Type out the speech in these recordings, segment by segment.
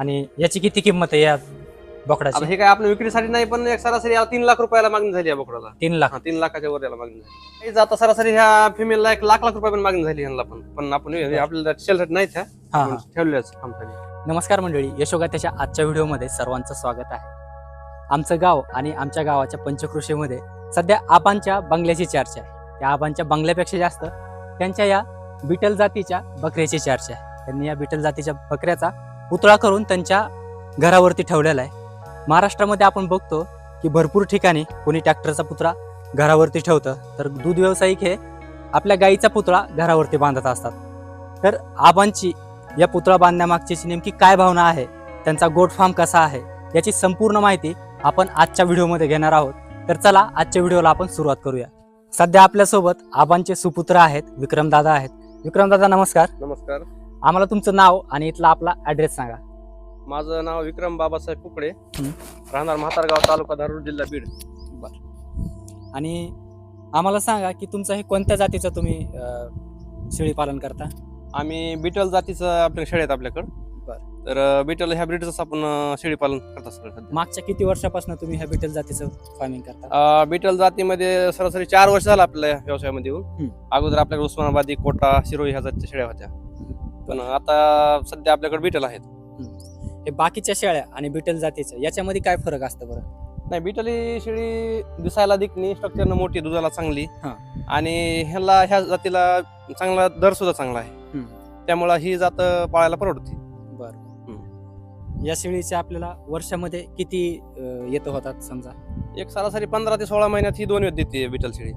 आणि याची किती किंमत आहे या आता बोकडाची हे काय आपण विक्रीसाठी नाही पण एक सरासरी याला तीन लाख रुपयाला मागणी झाली या बोकडाला. तीन लाख. हा तीन लाखाच्या वर याला मागणी झाली. हे आता सरासरी ह्या फिमेलला एक लाख लाख रुपये पण मागणी झाली ह्यांना पण. पण आपण हे आपल्याला शेलसाठी नाही त्या हा हा. ठेवलेल्याच नमस्कार मंडळी यशोगाथ्याच्या आजच्या व्हिडिओमध्ये सर्वांचं स्वागत आहे. आमचं गाव आणि आमच्या गावाच्या पंचकृषीमध्ये सध्या आबांच्या बंगल्याची चर्चा आहे. त्या आबांच्या बंगल्यापेक्षा जास्त त्यांच्या या बिटल जातीच्या बकऱ्याची चर्चा आहे. त्यांनी या बिटल जातीच्या बकऱ्याचा पुतळा करून त्यांच्या घरावरती ठेवलेला आहे. महाराष्ट्रामध्ये आपण बघतो की भरपूर ठिकाणी कोणी ट्रॅक्टरचा पुतळा घरावरती ठेवतं. तर दूध व्यावसायिक हे आपल्या गाईचा पुतळा घरावरती बांधत असतात. तर आबांची या पुतळा बांधण्यामागची नेमकी काय भावना आहे? त्यांचा गोट फार्म कसा आहे? याची संपूर्ण माहिती आपण आजच्या व्हिडिओमध्ये घेणार आहोत. तर चला आजच्या व्हिडिओला आपण सुरुवात करूया. सध्या आपल्यासोबत आबांचे सुपुत्र आहेत विक्रमदादा आहेत. विक्रमदादा नमस्कार. नमस्कार. आम्हाला तुमचं नाव आणि इथला आपला ऍड्रेस सांगा. माझं नाव विक्रम बाबासाहेब कुकडे. राहणार म्हातारगाव तालुका धारूर जिल्हा बीड. आणि आम्हाला सांगा की तुमचं हे कोणत्या जातीचं तुम्ही शेळी पालन करता? आम्ही बिटल जातीचं आपल्या शेळी आहेत आपल्याकडं. बरं. तर बिटल ह्या ब्रीडचं आपण शेळी पालन करत सध्या. मागच्या किती वर्षापासून तुम्ही ह्या बिटल जातीचं फार्मिंग करता? बिटल जातीमध्ये सरासरी चार वर्ष झालं आपल्या व्यवसायामध्ये येऊन. हं. अगोदर आपल्याकडे उस्मानाबादी कोटा शिरोई ह्या जातीच्या शेळ्या होत्या. पण आता सध्या आपल्याकडे बिटल आहेत. हे बाकीच्या शेळ्या आणि बिटल जातीचं याच्यामध्ये काय फरक असतं बरं? नाही बिटल ही शेळी दिसायला दिखणी स्ट्रक्चरनं मोठी दुधाला चांगली. हा. आणि ह्याला ह्या जातीला चांगला दर सुद्धा चांगला आहे. त्यामुळं ही जात पाळायला परवडते. बरं. या शेळीचे आपल्याला वर्षामध्ये किती अं, येतं होतात समजा? एक सरासरी पंधरा ते सोळा महिन्यात ही दोन वेळ देते बिटल शेळी.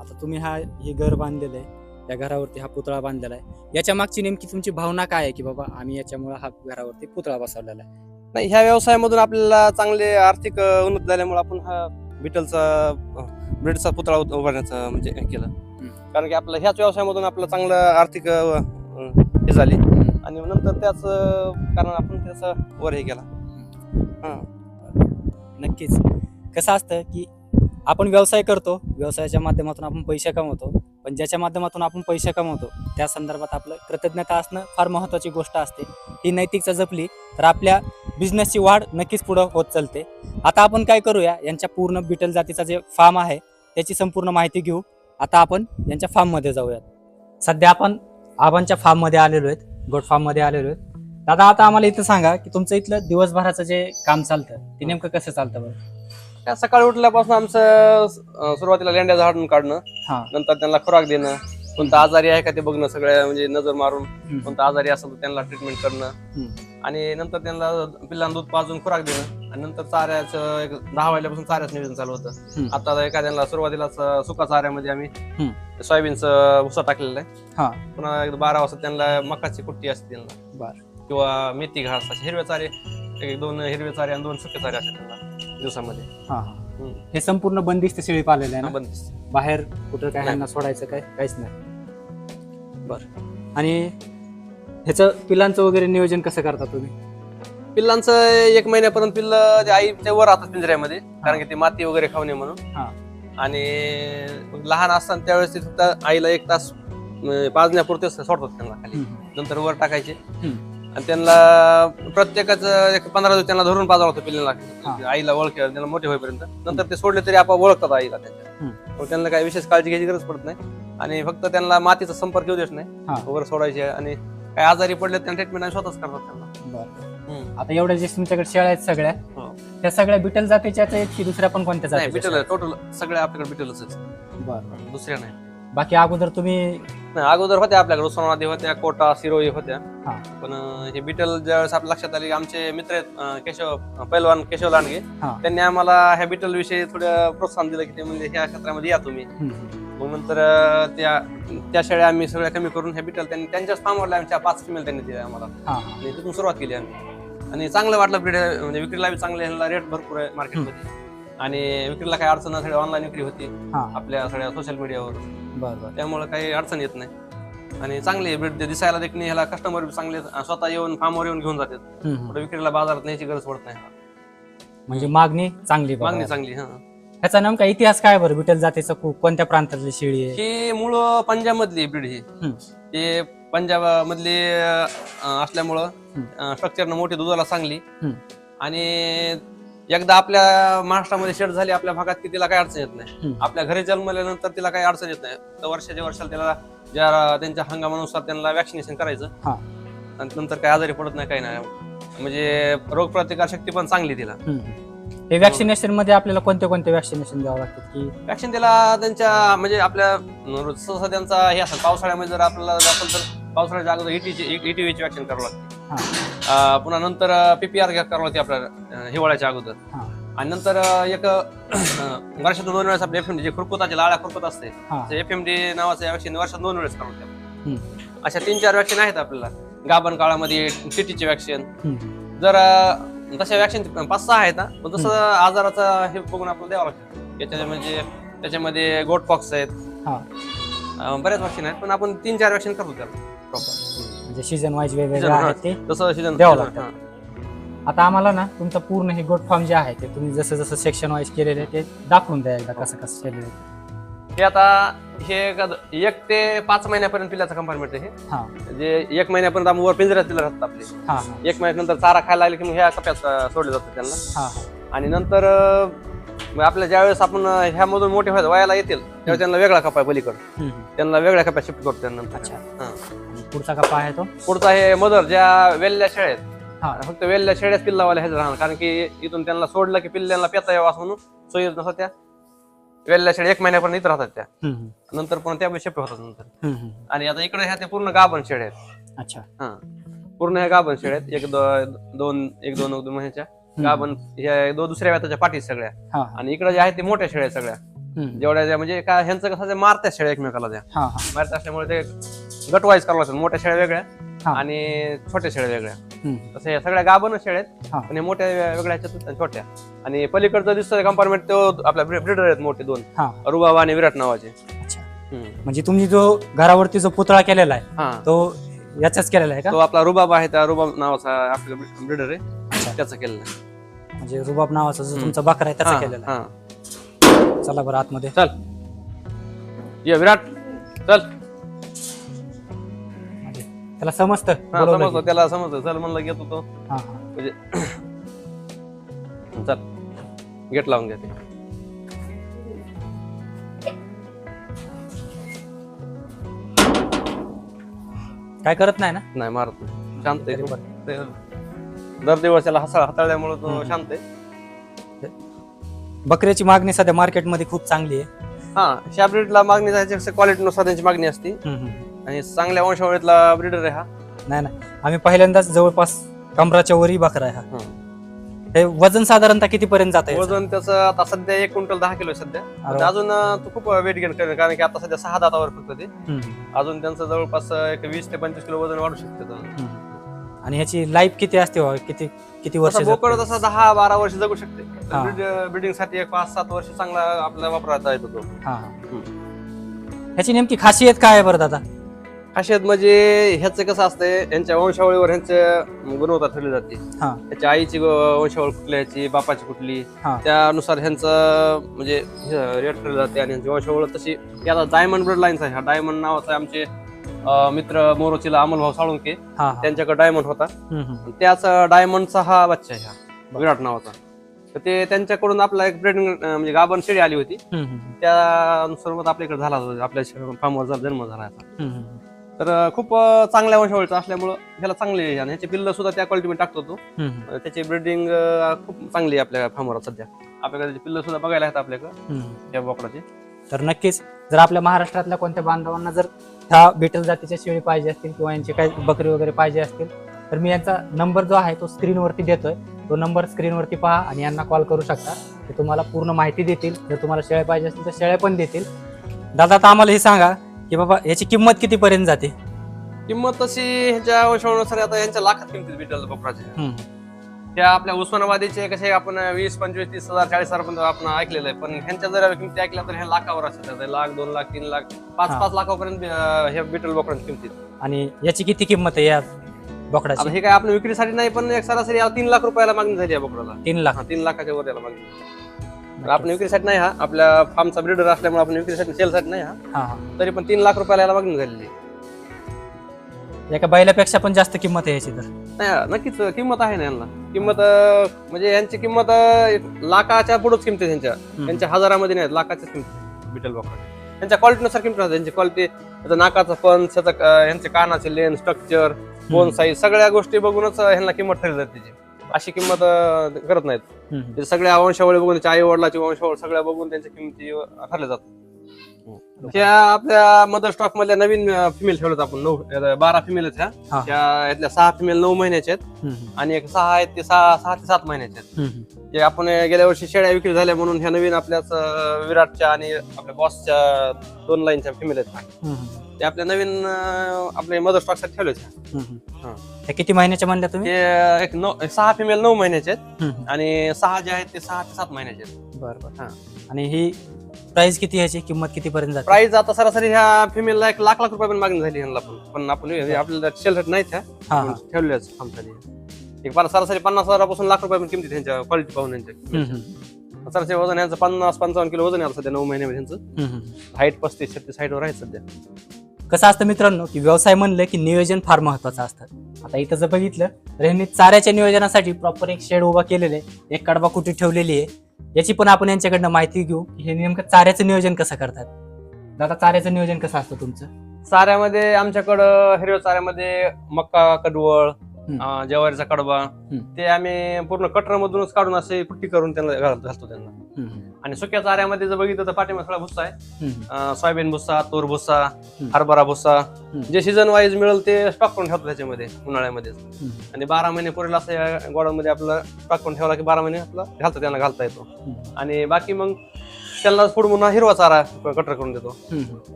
आता तुम्ही हा हे घर बांधलेलं आहे. या घरावरती हा पुतळा बांधलेला आहे. याच्या मागची नेमकी तुमची भावना काय आहे की बाबा आम्ही याच्यामुळे हा घरावरती पुतळा बसवलेला आहे? नाही ह्या व्यवसायामधून आपल्याला चांगले आर्थिक उन्नती झाल्यामुळे आपण हा बिटलचा ब्रेडचा पुतळा उभारण्याचं म्हणजे हे केलं. कारण की आपलं ह्याच व्यवसायामधून आपलं चांगलं आर्थिक हे झाली. आणि नंतर त्याच कारण आपण त्याचा वर हे केला. हा. नक्कीच. कसं असतं की आपण व्यवसाय करतो व्यवसायाच्या माध्यमातून आपण पैसे कमवतो. पण ज्याच्या माध्यमातून आपण पैसे कमवतो त्या संदर्भात आपलं कृतज्ञता असणं फार महत्त्वाची गोष्ट असते. ही नैतिकता जपली तर आपल्या बिझनेसची वाढ नक्कीच पुढं होत चालते. आता आपण काय करूया यांच्या पूर्ण बिटल जातीचा जे फार्म आहे त्याची संपूर्ण माहिती घेऊ. आता आपण यांच्या फार्ममध्ये जाऊयात. सध्या आपण आबांच्या फार्ममध्ये आलेलो आहेत गोड फार्ममध्ये आलेलो आहेत. दादा आता आम्हाला इथं सांगा की तुमचं इथलं दिवसभराचं जे काम चालतं ते नेमकं कसं चालतं बरं? त्या सकाळी उठल्यापासून आमचं अ, सुरुवातीला लेंड्या झाडून काढणं हा नंतर त्यांना खुराक देणं कोणता आजारी आहे का ते बघणं सगळ्या म्हणजे नजर मारून. कोणता आजारी असेल तर त्यांना ट्रीटमेंट करणं. आणि नंतर त्यांना पिल्लांना दूध पाजून खुराक देणं आणि नंतर चाऱ्याचं एक दहा वाजल्यापासून चाऱ्याचं नियोजन चालू होतं हम्म. आता एखाद्याला सुरुवातीलाच सुका चाऱ्यामध्ये आम्ही. सोयाबीनचं भुसा टाकलेला हा. आहे पुन्हा एक बारा वाजता त्यांना मकाची कुट्टी असते त्यांना बर किंवा मेथी घास असे हिरवे चारे एक दोन हिरवे चारे आणि दोन सुके चारे असतात त्यांना दिवसामध्ये. हा हा. हम्म. हे संपूर्ण बंदिस्त शेळी पालेलं आहे ना? बंदिस्त. बाहेर कुठं काय नाही. ह्यांना सोडायचं काय? काहीच नाही. बर. आणि ह्याचं पिलांचं वगैरे नियोजन कसं करता तुम्ही? पिल्लांचं एक महिन्यापर्यंत पिल्ल ते आईच्या वर राहतात पिंजऱ्यामध्ये कारण की ते माती वगैरे खाऊ नये म्हणून. हा. आणि लहान असताना त्यावेळेस ते फक्त आईला एक तास अं, पाजण्यापुरते सोडतात त्यांना खाली. नंतर वर टाकायचे. हम्म. आणि त्यांना प्रत्येकाचं एक पंधरा दिवस त्यांना धरून पाजावं लागतं पिल्लाला हा. आईला ओळख त्यांना मोठे होईपर्यंत. नंतर ते सोडले तरी आपण ओळखतात आईला त्यांच्या त्यांना काही विशेष काळजी घ्यायची गरज पडत नाही. आणि फक्त त्यांना मातीचा संपर्क येऊ देत. नाही. वर सोडायचे आणि काही आजारी पडले त्यांना ट्रीटमेंट स्वतःच करतात त्यांना. आता एवढ्या जे तुमच्याकडे शेळ्या आहेत सगळ्या. हो. त्या सगळ्या बिटल जातीच्या आहेत की दुसऱ्या पण कोणत्या बिटल टोटल सगळे आपल्याकडे बिटलच आहेत. दुसऱ्या नाही. बाकी अगोदर तुम्ही नाही, अगोदर होत्या आपल्याकडे उस्मानाबादी होत्या कोटा सिरोई होत्या. हा. पण अं, हे बिटल ज्यावेळेस आपल्या लक्षात आले आमचे मित्र आहेत अं, केशव अं, पैलवान केशव लांडगे हा. त्यांनी आम्हाला ह्या बिटल विषयी थोडं प्रोत्साहन दिलं की ते म्हणजे ह्या क्षेत्रामध्ये या तुम्ही. हम्म. मग नंतर अं, त्या त्या शेळ्या आम्ही सगळ्या कमी करून ह्या बिटल त्यांनी त्यांच्याच फार्मवरल्या आमच्या पाच फिमेल त्यांनी दिल्या आम्हाला. हा हा. आणि तिथून सुरुवात केली आम्ही. आणि चांगलं वाटलं ब्रीड म्हणजे विक्रीला बी चांगले ह्याला रेट भरपूर आहे मार्केटमध्ये आणि विक्रीला काही अडचण सगळी ऑनलाईन विक्री होती. हा. आपल्या सगळ्या सोशल मीडियावर बर त्यामुळे काही अडचण येत नाही आणि चांगली ब्रीड ते दिसायला देखणे ह्याला कस्टमर चांगले स्वतः येऊन फार्मवर येऊन घेऊन जातात हम्म, हम्म. पुढे विक्रीला बाजारात न्यायची गरज पडत नाही म्हणजे मागणी चांगली बघा. मागणी चांगली हा ह्याचा नेमका इतिहास काय बरं बिटल जातीचा को- कोणत्या प्रांतातली शेळी आहे ही मूळ पंजाब मधली ब्रीड ही हम्म. ते पंजाब मधली असल्यामुळं हम्म. स्ट्रक्चरनं मोठी दुधाला चांगली हम्म. आणि एकदा आपल्या महाराष्ट्रामध्ये शेड झाली आपल्या भागात की तिला काही अडचण येत नाही. आपल्या घरी जन्मल्यानंतर तिला काही अडचण येत नाही तर वर्षाच्या वर्षाला त्याला ज्या त्यांच्या हंगामानुसार त्यांना वॅक्सिनेशन करायचं. आणि नंतर काही आजारी पडत नाही काही नाही म्हणजे रोगप्रतिकार शक्ती पण चांगली तिला. हे वॅक्सिनेशनमध्ये आपल्याला कोणते कोणते वॅक्सिनेशन द्यावं लागतात की वॅक्सिन त्याला त्यांच्या म्हणजे आपल्या सहसा त्यांचा हे असेल पावसाळ्यामध्ये जर आपल्याला असेल तर पावसाळ्याच्या अगोदर इटीची इटीव्हीची वॅक्सिन करावं लागते. अं, पुन्हा नंतर पीपीआर करावं लागते आपल्याला अं, हिवाळ्याच्या अगोदर. हा. आणि नंतर अं, एक अं, वर्षातून दोन वेळेस आपले एफ एम डी जे खुरकुताचे लाळा खुरकुत असते हा. एफ एम डी नावाचं वॅक्सिन वर्षात दोन वेळेस करावं लागते. हम्म. अशा तीन चार वॅक्सिन आहेत आपल्याला. गाभण काळामध्ये टीटीची वॅक्सिन हम्म. जर अं, तशा वॅक्सिन पाच सहा आहेत ना पण तसं आजाराचा हे बघून आपल्याला द्यावं लागतं. त्याच्या म्हणजे त्याच्यामध्ये गोट पॉक्स आहेत. हा. अं, बऱ्याच वॅक्सिन आहेत पण आपण तीन चार वॅक्सिन करतो त्याला प्रॉपर म्हणजे सीझन वाईज वेगवेगळे आहेत. ते सीजन द्यावं लागतं. आता आम्हाला ना तुमचं पूर्ण हे गोट फॉर्म जे आहे ते तुम्ही जसं जसं सेक्शन वाईज केलेले आहे ते दाखवून द्या एकदा कसं कसं केलेलं आहे. हे आता हे एक ते पाच महिन्यापर्यंत पिल्याचं कंपार्टमेंट आहे हे. हा. जे एक महिन्यापर्यंत आपण वर पिंजऱ्यात तिला राहतात आपले. हा हा. एक महिन्यानंतर चारा खायला लागले की मग ह्या कप्यात अं, सोडले जातात त्यांना. हा हा. आणि नंतर अं, मग आपल्या ज्यावेळेस आपण अं, ह्यामधून मोठे व्हायला वयाला येतील त्यावेळेस त्यांना वेगळा कपा आहे पलीकडे. हम्म. त्यांना वेगळ्या कप्यात शिफ्ट करतो त्यानंतर. अच्छा. हा. पुढचा कप्पा आहे तो. पुढचा हे मदर ज्या वेल्ल्या शेळ्या आहेत हा फक्त वेल्ल्या शेळ्याच पिल्लावाल्या ह्याच राहणार कारण की इथून त्यांना सोडलं की पिल्ल्यांना पेता यावं असं म्हणून सोयी नसतात त्या. वेल्ल्या शेळ्या एक महिन्यापर्यंत इथं राहतात त्या. हम्म, हम्म. नंतर पण त्या शिफ्ट होतात नंतर. हम्म, हम्म. आणि आता इकडे ह्या ते पूर्ण गाभण शेळ्या आहेत. अच्छा. हा. पूर्ण ह्या गाभण शेळ्या आहेत. एक दो- दोन एक दोन दोन महिन्याच्या. गाभण ह्या दो दुसऱ्या व्याताच्या पाठी सगळ्या. हा. आणि इकडे जे आहेत ते मोठ्या शेळ्या आहेत सगळ्या. हम्म. जेवढ्या ज्या म्हणजे काय ह्यांचं कसं ते मारत्या शेळ्या एकमेकाला त्या. हा हा. मारत असल्यामुळे ते गटवाईज करावं लागतं मोठ्या शेळ्या वेगळ्या हा. आणि छोट्या शेळ्या वेगळ्या हम्म. तसं या सगळ्या गाभणच शेळ्या आहेत हा. आणि मोठ्या वेगळ्या ह्याच्यात आणि छोट्या आणि पलीकडचं दिसतं कंपार्टमेंट तो आपल्या ब्रिडर आहेत मोठे दोन हा रुबाबा आणि विराट नावाचे अच्छा हम्म. म्हणजे तुम्ही जो घरावरती जो पुतळा केलेला आहे हा तो याचाच केलेला आहे का तो आपला रुबाब आहे त्या रुबाब नावाचा आपला ब्रिडर आहे त्याचं केलेलं आहे. म्हणजे रुबाब नावाचा जो. तुमचा बकरा आहे त्याचा हा, केलेला हा. आहे चला बरं आतमध्ये चल ये विराट चल त्याला समजतं हा बोलवलं की. त्याला समजलं चल म्हणलं घेतो तो हा. हा म्हणजे चल गेट लावून घ्या ते. काय करत नाही ना? नाही मारत नाही. शांत आहे. ते- दर दिवस त्याला हसा हाताळल्यामुळे तो. शांत आहे. बकऱ्याची मागणी सध्या मार्केटमध्ये खूप चांगली आहे. हा ह्या ब्रीडला मागणी जायची क्वालिटीनुसार त्यांची मागणी असते. हम्म, हम्म. आणि चांगल्या वंशावळीतला ब्रीडर आहे हा? नाही नाही. आम्ही पहिल्यांदाच जवळपास कमराच्या वरी बकरा आहे हा. हे. वजन साधारणतः किती पर्यंत जात आहे वजन त्याचं आता सध्या एक क्विंटल दहा किलो आहे सध्या. पण अजून अं, तो खूप वेट गेन करेल कारण की आता सध्या सहा दातावर फक्त ते. अजून त्यांचं जवळपास अं, एक वीस ते पंचवीस किलो वजन वाढू शकते. आणि ह्याची लाईफ किती असते हो? किती किती वर्ष तसं बोकड? तसं दहा बारा वर्ष जगू शकते. हा. ब्रिडिंगसाठी एक पाच सात वर्ष चांगला आपल्याला वापरायचा येतो तो. ह्याची नेमकी खासियत काय आहे बरं दादा? खासियत म्हणजे ह्याचं कसं असतंय यांच्या वंशावळीवर ह्यांचे गुणवत्ता ठरली जाते. हा. त्याच्या आईची वंशावळ कुठली ह्याची बापाची कुठली? हा. त्यानुसार ह्यांचं म्हणजे रेट ठरली जाते आणि ह्यांची वंशावळ तशी. ही आता डायमंड ब्लड लाईन्स आहे. हा डायमंड नावाचा आमचे अं, मित्र मोरोचीला अमोलभाऊ साळुंके. हा हा. त्यांच्याकडे डायमंड होता. हम्म, हम्म. त्याच डायमंडचा हा बच्चा आहे हा. विराट नावाचा. तर ते त्यांच्याकडून आपला एक ब्रेडिंग म्हणजे गाभण शेळी आली होती. हम्म, हम्म, त्यानुसार मग आपल्याकडे झाला आपल्या फार्मवर जन्म झाला याचा. हम्म, हम्म. तर खूप चांगल्या वंशावळीचा असल्यामुळं ह्याला चांगले आहे आणि ह्याचे पिल्ल सुद्धा त्या क्वालिटीमध्ये टाकतो तो. हम्म, त्याची ब्रिडिंग खूप चांगली आहे आपल्या फार्मवर सध्या. आपल्याकडे त्याची पिल्ल सुद्धा बघायला आहेत आपल्याकडे हम्म. त्या बोकडाचे. तर नक्कीच जर आपल्या महाराष्ट्रातल्या कोणत्या बांधवांना जर ह्या बिटल जातीच्या शेळी पाहिजे असतील किंवा यांची काही बकरी वगैरे पाहिजे असतील तर मी यांचा नंबर जो आहे तो स्क्रीनवरती देतोय. तो नंबर स्क्रीनवरती पहा आणि यांना कॉल करू शकता. ते तुम्हाला पूर्ण माहिती देतील. जर तुम्हाला शेळ्या पाहिजे असतील तर शेळ्या पण देतील. दादा आता आम्हाला हे सांगा की बाबा याची किंमत कितीपर्यंत जाते? किंमत तशी ह्याच्या वंशावळीनुसार आता यांच्या लाखात किमतीत भेटेल बोकडाचे हम्म. त्या आपल्या उस्मानाबादीचे कसे आपण वीस पंचवीस तीस हजार चाळीस हजार पर्यंत आपण ऐकलेलं आहे. पण ह्यांच्या जर किमती ऐकल्या तर ह्या लाखावर असतात. लाख दोन लाख तीन लाख पाच हा. पाच लाखापर्यंत अं, ह्या बिटल बोकडांची किमतीत. आणि याची किती किंमत आहे या आता बोकडाची हे काय आपण विक्रीसाठी नाही पण एक सरासरी याला तीन लाख रुपयाला मागणी झाली या बोकडाला. तीन लाख. हा तीन लाखाच्या वर याला मागणी. आपण विक्रीसाठी नाही हा. आपल्या फार्मचा ब्रिडर असल्यामुळे आपण विक्रीसाठी सेलसाठी नाही हा. हा हा. तरी पण तीन लाख रुपयाला याला मागणी झालेली आहे. एका बैलापेक्षा पण जास्त किंमत आहे याची तर. नाही नक्कीच किंमत आहे ना यांना. किंमत अं, म्हणजे यांची किंमत अं, लाखाच्या पुढेच किमती आहे त्यांच्या. त्यांच्या हजारामध्ये नाही लाखाच्याच किमती बिटल बॉकर त्यांच्या क्वालिटीनुसार किमती राहते त्यांची क्वालिटी त्याचा नाकाचा पंच त्याचा अं, यांचे कानाचे लेन स्ट्रक्चर बोन साईज सगळ्या गोष्टी बघूनच अं, ह्यांना किंमत ठरली जाते त्याची. अशी किंमत अं, करत नाहीत हम्म. ते सगळ्या वंशावळी बघून त्याच्या आई वडिलाची वंशावळ सगळ्या बघून त्यांच्या किमती ठरल्या जातात त्या आपल्या मदर स्टॉक मधल्या नवीन फिमेल ठेवल्यात आपण नऊ अं, बारा फिमेल आहेत ह्या हा. त्या यातल्या सहा फिमेल नऊ महिन्याच्या आहेत हम्म. आणि एक सहा आहेत ते सहा सहा ते सात महिन्याचे आहेत हम्म. ते आपण गेल्या वर्षी शेळ्या विक्री झाल्या म्हणून ह्या नवीन आपल्याच अं, विराटच्या आणि आपल्या बॉसच्या दोन लाईनच्या फिमेल आहेत हम्म. ते आपल्या नवीन अं, आपले मदर स्टॉकसाठी ठेवले हम्म. हा. त्या किती महिन्याच्या म्हणल्या तुम्ही ते एक नऊ सहा फिमेल नऊ महिन्याचे आहेत हम्म. आणि सहा जे आहेत ते सहा ते सात महिन्याचे आहेत बरं बरं हा. आणि ही प्राइस किती ह्याची किंमत किती पर्यंत जाते प्राइस आता सरासरी ह्या फिमेलला एक लाख लाख रुपयापर्यंत मागणी झाली ह्यांना पण पण आपण हे आपल्याला शेलसाठी नाहीत ह्या हा हा एक पण सरासरी पन्नास हजारापासून लाख रुपयापर्यंत किमती त्यांच्या क्वालिटी पाहून हम्म. त्यांच्या हम्म. सरासरी वजन यांचं पन्नास पंचावन्न किलो वजन आहे आता सध्या नऊ महिन्यामध्ये त्यांचं हम्म. हाईट पस्तीस छत्तीस हाईटवर आहे सध्या कसं असतं मित्रांनो की व्यवसाय म्हणलं की नियोजन फार महत्वाचं असतं. आता इथं जर बघितलं तर ह्यांनी चाऱ्याच्या नियोजनासाठी प्रॉपर एक शेड उभा केलेलं आहे एक कडबा कुटी ठेवलेली आहे. याची पण आपण यांच्याकडनं माहिती घेऊ की हे नेमकं चाऱ्याचं नियोजन कसं करतात. दादा चाऱ्याचं नियोजन कसं असतं तुमचं? चाऱ्यामध्ये आमच्याकडं हिरव्या चाऱ्यामध्ये मक्का कडवळ ज्वारीचा कडबा हम्म. ते आम्ही पूर्ण कटर मधूनच काढून असे पुट्टी करून त्यांना घाल- घालतो त्यांना. आणि सुक्या चाऱ्यामध्ये जर बघितलं तर पाठीमा सगळा भुस्सा आहे. अं, सोयाबीन भुस्सा तूर भुस्सा हरभरा भुस्सा जे सीझन वाईज मिळेल ते स्टॉक करून ठेवतो त्याच्यामध्ये उन्हाळ्यामध्ये. आणि बारा महिने पुरेल असं या गोडामध्ये आपलं स्टॉक करून ठेवला की बारा महिने आपला घालता त्यांना घालता येतो. आणि बाकी मग त्याला पुढे म्हणून हिरवा चारा कटर करून देतो.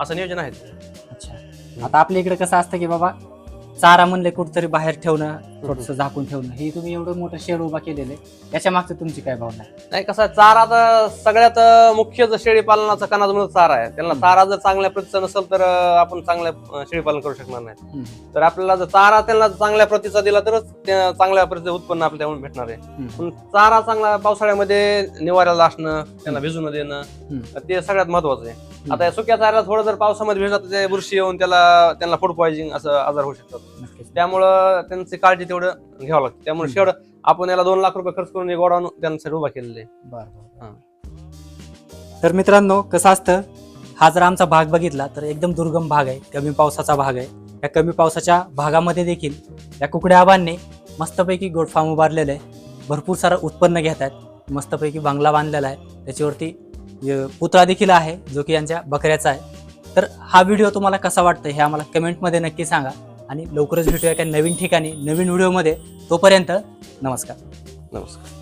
असं नियोजन आहे अच्छा आता आपल्या इकडे कसं असतं की बाबा चारा म्हणले कुठतरी बाहेर ठेवणं थोडस झाकून ठेवणं. हे तुम्ही एवढं मोठं शेड उभा केलेलं आहे. याच्या मागचं तुमची काय भावना आहे? नाही कसं आहे, चारा तर सगळ्यात मुख्य जर शेळी पालनाचा कणाचा चारा आहे. त्यांना चारा जर चांगल्या प्रतीचा नसेल तर अं, आपण चांगल्या अं, शेळी पालन करू शकणार नाही. हम्म. तर आपल्याला जर चारा त्यांना चांगल्या प्रतीचा दिला तरच त्या चांगल्या प्रतीचं उत्पन्न आपल्याला त्यामुळे भेटणार आहे. हम्म. पण चारा चांगला पावसाळ्यामध्ये निवाऱ्याला असणं त्यांना भिजू न देणं हम्म. ते सगळ्यात महत्वाचं आहे. आता सुक्या चाऱ्याला थोडं जर पावसामध्ये भिजला तर ते बुरशी येऊन त्याला त्यांना फूड पॉइझनिंग असं आजार होऊ शकतात. त्यामुळं त्यांची काळजी तेवढं घ्यावं लागतं. त्यामुळे. शेवढं आपण याला दोन लाख रुपये खर्च करून गोडाऊन त्यांच्यासाठी उभा केलेले तर मित्रांनो कसं असतं? हा जर आमचा भाग बघितला तर एकदम दुर्गम भाग आहे. कमी पावसाचा भाग आहे. या कमी पावसाच्या भागामध्ये देखील या कुकड्या आबांनी मस्तपैकी गोड फार्म उभारलेलं आहे. भरपूर सारं उत्पन्न घेत आहेत. मस्तपैकी बांगला बांधलेला आहे. त्याच्यावरती म्हणजे पुतळा देखील आहे जो की यांच्या बकऱ्याचा आहे. तर हा व्हिडिओ तुम्हाला कसा वाटतं हे आम्हाला कमेंटमध्ये नक्की सांगा आणि लवकरच भेटूया एका नवीन ठिकाणी नवीन व्हिडिओमध्ये. तोपर्यंत नमस्कार. नमस्कार.